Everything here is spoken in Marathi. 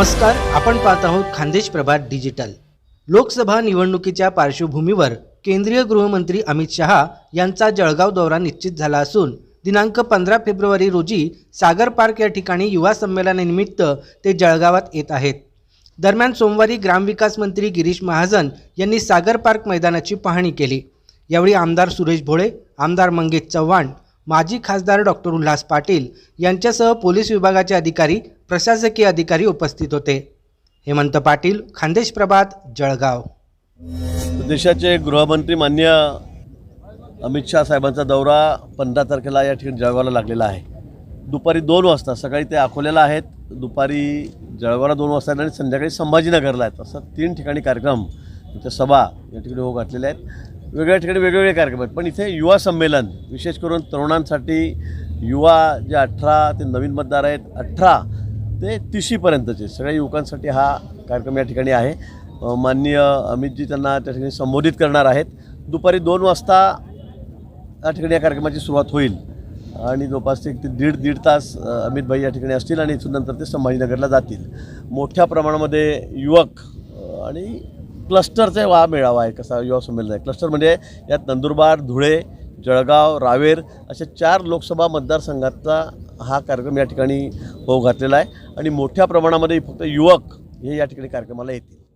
नमस्कार आपण पाहत आहोत खानदेश प्रभात डिजिटल. लोकसभा निवडणुकीच्या पार्श्वभूमीवर केंद्रीय गृहमंत्री अमित शहा यांचा जळगाव दौरा निश्चित झाला असून दिनांक पंधरा फेब्रुवारी रोजी सागर पार्क या ठिकाणी युवा संमेलनानिमित्त ते जळगावात येत आहेत. दरम्यान सोमवारी ग्रामविकास मंत्री गिरीश महाजन यांनी सागर पार्क मैदानाची पाहणी केली. यावेळी आमदार सुरेश भोळे आमदार मंगेश चव्हाण माजी खासदार डॉक्टर उल्हास पाटील यांच्यासह पोलीस विभागाचे अधिकारी प्रशासकीय अधिकारी उपस्थित होते. हेमंत पाटील खानदेश प्रभात जळगाव. देशाचे गृहमंत्री मान्य अमित शहा साहेबांचा दौरा पंधरा तारखेला या ठिकाणी जळगावला लागलेला आहे. दुपारी दोन वाजता सकाळी ते अकोल्याला आहेत. दुपारी जळगावला दोन वाजता आणि संध्याकाळी संभाजीनगरला आहेत. असं तीन ठिकाणी कार्यक्रम त्या सभा या ठिकाणी हो घातलेल्या आहेत. वेगळ्या ठिकाणी वेगवेगळे कार्यक्रम आहेत. पण इथे युवा संमेलन विशेष करून तरुणांसाठी युवा जे अठरा ते नवीन मतदार आहेत अठरा ते तिशीपर्यंतचे सगळ्या युवकांसाठी हा कार्यक्रम या ठिकाणी आहे. माननीय अमितजी त्यांना त्या ठिकाणी संबोधित करणार आहेत. दुपारी दोन वाजता या ठिकाणी या कार्यक्रमाची सुरुवात होईल. आणि जवळपास एक ते दीड दीड तास अमितभाई अमित भाई या ठिकाणी असतील आणि इथून नंतर ते संभाजीनगरला जातील. मोठ्या प्रमाणामध्ये युवक आणि क्लस्टरचा हा मेळावा आहे कसा युवा संमेलन आहे. क्लस्टर म्हणजे यात नंदुरबार धुळे जळगाव रावेर अशा चार लोकसभा मतदारसंघाचा हा कार्यक्रम या ठिकाणी होऊ घातलेला आहे. आणि मोठ्या प्रमाणामध्ये फक्त युवक हे या ठिकाणी कार्यक्रमाला येतील.